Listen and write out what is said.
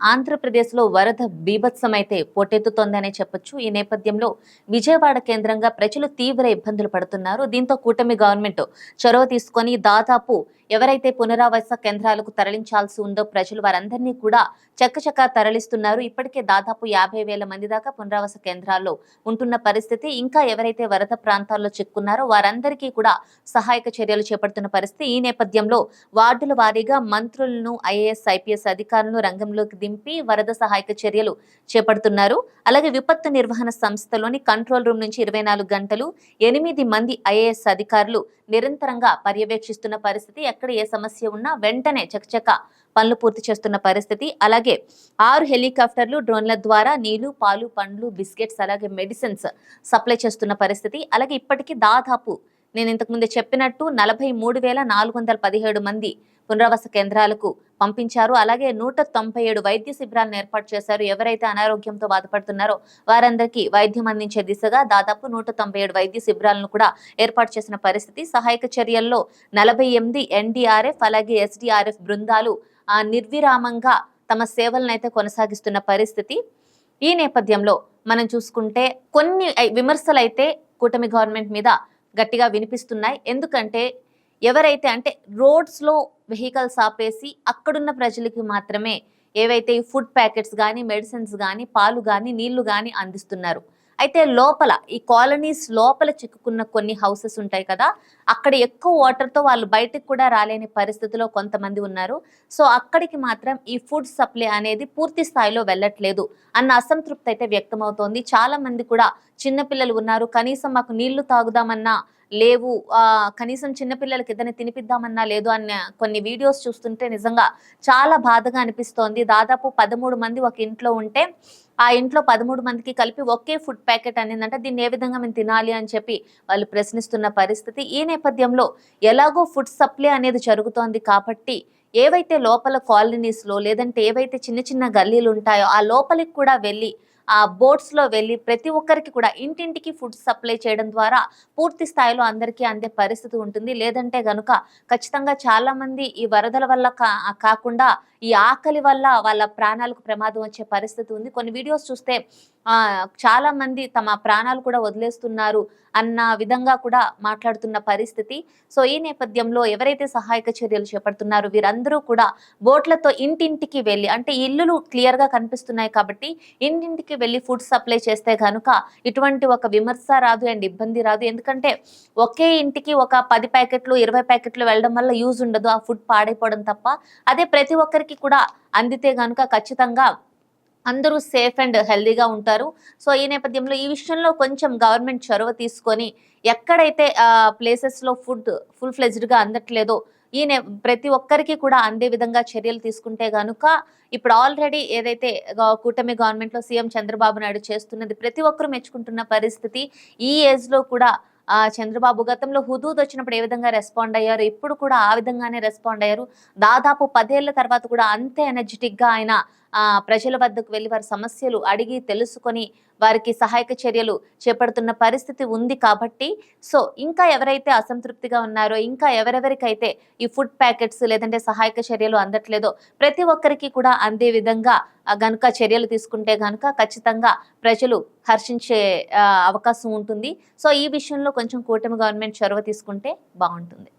ఆంధ్రప్రదేశ్లో వరద బీభత్సమైతే పోటెత్తుతోందనే చెప్పొచ్చు. ఈ నేపథ్యంలో విజయవాడ కేంద్రంగా ప్రజలు తీవ్ర ఇబ్బందులు పడుతున్నారు. దీంతో కూటమి గవర్నమెంట్ చొరవ తీసుకొని దాదాపు ఎవరైతే పునరావాస కేంద్రాలకు తరలించాల్సి ఉందో ప్రజలు వారందరినీ కూడా చక్కచక్క తరలిస్తున్నారు. ఇప్పటికే దాదాపు యాభై వేల మంది దాకా పునరావాస కేంద్రాల్లో ఉంటున్న పరిస్థితి. ఇంకా ఎవరైతే వరద ప్రాంతాల్లో చిక్కున్నారో వారందరికీ కూడా సహాయక చర్యలు చేపడుతున్న పరిస్థితి. ఈ నేపథ్యంలో వార్డుల వారీగా మంత్రులను ఐఏఎస్ ఐపీఎస్ అధికారులను రంగంలోకి దింపి వరద సహాయక చర్యలు చేపడుతున్నారు. అలాగే విపత్తు నిర్వహణ సంస్థలోని కంట్రోల్ రూమ్ నుంచి ఇరవై గంటలు ఎనిమిది మంది ఐఏఎస్ అధికారులు నిరంతరంగా పర్యవేక్షిస్తున్న పరిస్థితి ఎక్కడ ఏ సమస్య ఉన్నా వెంటనే చకచక పనులు పూర్తి చేస్తున్న పరిస్థితి. అలాగే ఆరు హెలికాప్టర్లు డ్రోన్ల ద్వారా నీళ్ళు పాలు పండ్లు బిస్కెట్స్ అలాగే మెడిసిన్స్ సప్లై చేస్తున్న పరిస్థితి. అలాగే ఇప్పటికీ దాదాపు నేను ఇంతకుముందే చెప్పినట్టు నలభై మూడు వేల నాలుగు వందల పదిహేడు మంది పునరావాస కేంద్రాలకు పంపించారు. అలాగే నూట తొంభై ఏడు వైద్య శిబిరాలను ఏర్పాటు చేశారు. ఎవరైతే అనారోగ్యంతో బాధపడుతున్నారో వారందరికీ వైద్యం అందించే దిశగా దాదాపు నూట తొంభై ఏడు వైద్య శిబిరాలను కూడా ఏర్పాటు చేసిన పరిస్థితి. సహాయక చర్యల్లో నలభై ఎనిమిది ఎన్డీఆర్ఎఫ్ అలాగే ఎస్డీఆర్ఎఫ్ బృందాలు ఆ నిర్విరామంగా తమ సేవలనైతే కొనసాగిస్తున్న పరిస్థితి. ఈ నేపథ్యంలో మనం చూసుకుంటే కొన్ని విమర్శలు అయితే కూటమి గవర్నమెంట్ మీద గట్టిగా వినిపిస్తున్నాయి. ఎందుకంటే ఎవరైతే అంటే రోడ్స్లో వెహికల్స్ ఆపేసి అక్కడున్న ప్రజలకి మాత్రమే ఏవైతే ఫుడ్ ప్యాకెట్స్ కానీ మెడిసిన్స్ కానీ పాలు కానీ నీళ్ళు కానీ అందిస్తున్నారు. అయితే లోపల ఈ కాలనీస్ లోపల చిక్కుకున్న కొన్ని హౌసెస్ ఉంటాయి కదా అక్కడ ఎక్కువ వాటర్తో వాళ్ళు బయటకు కూడా రాలేని పరిస్థితిలో కొంతమంది ఉన్నారు. సో అక్కడికి మాత్రం ఈ ఫుడ్ సప్లై అనేది పూర్తి స్థాయిలో వెళ్ళట్లేదు అన్న అసంతృప్తి అయితే వ్యక్తమవుతోంది. చాలా మంది కూడా చిన్నపిల్లలు ఉన్నారు కనీసం మాకు నీళ్ళు తాగుదామన్నా లేవు కనీసం చిన్నపిల్లలకి ఏదైనా తినిపిద్దామన్నా లేదు అన్న కొన్ని వీడియోస్ చూస్తుంటే నిజంగా చాలా బాధగా అనిపిస్తోంది. దాదాపు పదమూడు మంది ఒక ఇంట్లో ఉంటే ఆ ఇంట్లో పదమూడు మందికి కలిపి ఒకే ఫుడ్ ప్యాకెట్ అనిందంటే. దీన్ని ఏ విధంగా మేము తినాలి అని చెప్పి వాళ్ళు ప్రశ్నిస్తున్న పరిస్థితి. ఈ నేపథ్యంలో ఎలాగో ఫుడ్ సప్లై అనేది జరుగుతోంది కాబట్టి ఏవైతే లోపల కాలనీస్లో లేదంటే ఏవైతే చిన్న చిన్న గల్లీలు ఉంటాయో ఆ లోపలికి కూడా వెళ్ళి ఆ బోట్స్లో వెళ్ళి ప్రతి ఒక్కరికి కూడా ఇంటింటికి ఫుడ్ సప్లై చేయడం ద్వారా పూర్తి స్థాయిలో అందరికీ అందే పరిస్థితి ఉంటుంది. లేదంటే గనుక ఖచ్చితంగా చాలామంది ఈ వరదల వల్ల కాకుండా ఈ ఆకలి వల్ల వాళ్ళ ప్రాణాలకు ప్రమాదం వచ్చే పరిస్థితి ఉంది. కొన్ని వీడియోస్ చూస్తే ఆ చాలా మంది తమ ప్రాణాలు కూడా వదిలేస్తున్నారు అన్న విధంగా కూడా మాట్లాడుతున్న పరిస్థితి. సో ఈ నేపథ్యంలో ఎవరైతే సహాయక చర్యలు చేపడుతున్నారో వీరందరూ కూడా బోట్లతో ఇంటింటికి వెళ్ళి అంటే ఇల్లులు క్లియర్గా కనిపిస్తున్నాయి కాబట్టి ఇంటింటికి వెళ్ళి ఫుడ్ సప్లై చేస్తే కనుక ఇటువంటి ఒక విమర్శ రాదు అండ్ ఇబ్బంది రాదు. ఎందుకంటే ఒకే ఇంటికి ఒక పది ప్యాకెట్లు ఇరవై ప్యాకెట్లు వెళ్ళడం వల్ల యూజ్ ఉండదు. ఆ ఫుడ్ పాడైపోవడం తప్ప అదే ప్రతి ఒక్కరికి కూడా అందితే కనుక ఖచ్చితంగా అందరూ సేఫ్ అండ్ హెల్దీగా ఉంటారు. సో ఈ నేపథ్యంలో ఈ విషయంలో కొంచెం గవర్నమెంట్ చొరవ తీసుకొని ఎక్కడైతే ప్లేసెస్లో ఫుడ్ ఫుల్ ఫ్లెజ్డ్గా అందట్లేదో ఈ ప్రతి ఒక్కరికి కూడా అందే విధంగా చర్యలు తీసుకుంటే కనుక ఇప్పుడు ఆల్రెడీ ఏదైతే కూటమి గవర్నమెంట్లో సీఎం చంద్రబాబు నాయుడు చేస్తున్నది ప్రతి ఒక్కరు మెచ్చుకుంటున్న పరిస్థితి ఈ ఏజ్లో కూడా చంద్రబాబు గతంలో హుదూద్ వచ్చినప్పుడు ఏ విధంగా రెస్పాండ్ అయ్యారు? ఇప్పుడు కూడా ఆ విధంగానే రెస్పాండ్ అయ్యారు. దాదాపు పదేళ్ళ తర్వాత కూడా అంతే ఎనర్జెటిక్గా ఆయన ప్రజల వద్దకు వెళ్ళి వారి సమస్యలు అడిగి తెలుసుకొని వారికి సహాయక చర్యలు చేపడుతున్న పరిస్థితి ఉంది కాబట్టి సో ఇంకా ఎవరైతే అసంతృప్తిగా ఉన్నారో ఇంకా ఎవరెవరికైతే ఈ ఫుడ్ ప్యాకెట్స్ లేదంటే సహాయక చర్యలు అందట్లేదో ప్రతి ఒక్కరికి కూడా అందే విధంగా గనుక చర్యలు తీసుకుంటే గనుక ఖచ్చితంగా ప్రజలు హర్షించే అవకాశం ఉంటుంది. సో ఈ విషయంలో కొంచెం కూటమి గవర్నమెంట్ చొరవ తీసుకుంటే బాగుంటుంది.